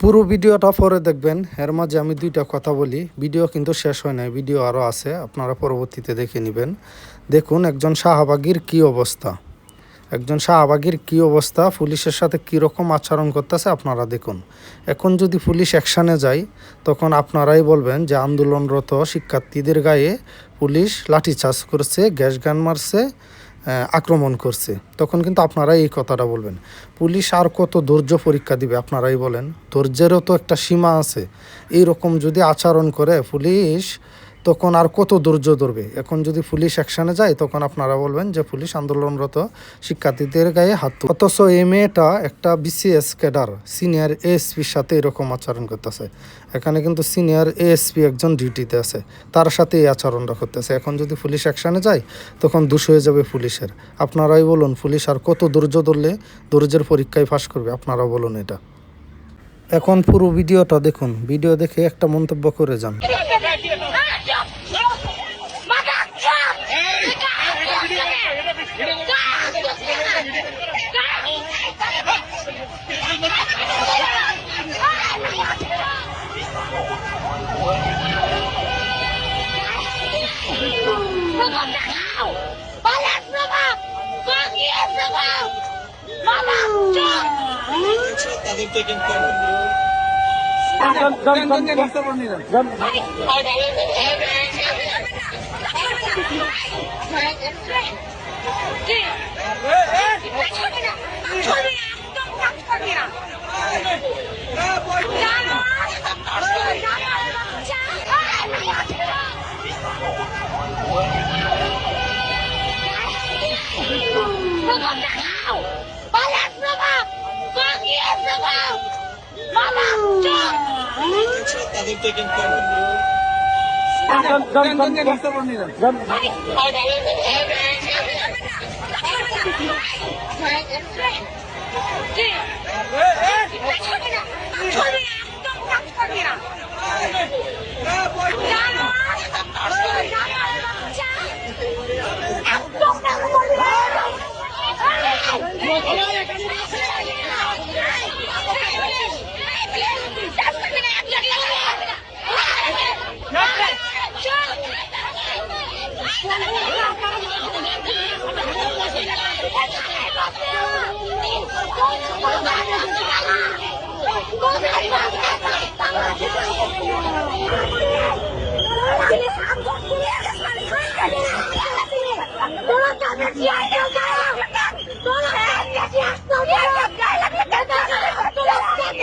পুরো ভিডিওটা পরে দেখবেন। এর মাঝে আমি দুইটা কথা বলি। ভিডিও কিন্তু শেষ হয় নাই, ভিডিও আরও আছে, আপনারা পরবর্তীতে দেখে নেবেন। দেখুন একজন শাহবাগীর কি অবস্থা। একজন শাহবাগীর কি অবস্থা, পুলিশের সাথে কী রকম আচরণ করতেছে আপনারা দেখুন। এখন যদি পুলিশ অ্যাকশানে যায়, তখন আপনারাই বলবেন যে আন্দোলনরত শিক্ষার্থীদের গায়ে পুলিশ লাঠিচার্জ করছে, গ্যাস গান মারছে আক্রমণ করছে। তখন কিন্তু আপনারাই এই কথাটা বলবেন। পুলিশ আর কত ধৈর্য পরীক্ষা দিবে আপনারাই বলেন। ধৈর্যেরও তো একটা সীমা আছে। এই রকম যদি আচরণ করে পুলিশ তখন আর কত ধৈর্য ধরবে? এখন যদি পুলিশ অ্যাকশনে যায়, তখন আপনারা বলবেন যে পুলিশ আন্দোলনরত শিক্ষার্থীদের গায়ে হাত অথচ এই মেয়েটা একটা বিসিএস ক্যাডার সিনিয়র এএসপির সাথে এরকম আচরণ করতেছে। এখানে কিন্তু সিনিয়র এএসপি একজন ডিউটিতে আছে। তার সাথে এই আচরণটা করতেছে। এখন যদি পুলিশ অ্যাকশনে যায়, তখন দোষ হয়ে যাবে পুলিশের। আপনারাই বলুন, পুলিশ আর কত ধৈর্য ধরলে ধৈর্যের পরীক্ষায় পাশ করবে? আপনারা বলুন এটা। এখন পুরো ভিডিওটা দেখুন। ভিডিও দেখে একটা মন্তব্য করে যান। তাদেরকে কিন্তু তাদের থেকে তাদেরকে কিন্তু বাইককে বন্ধ করো আমার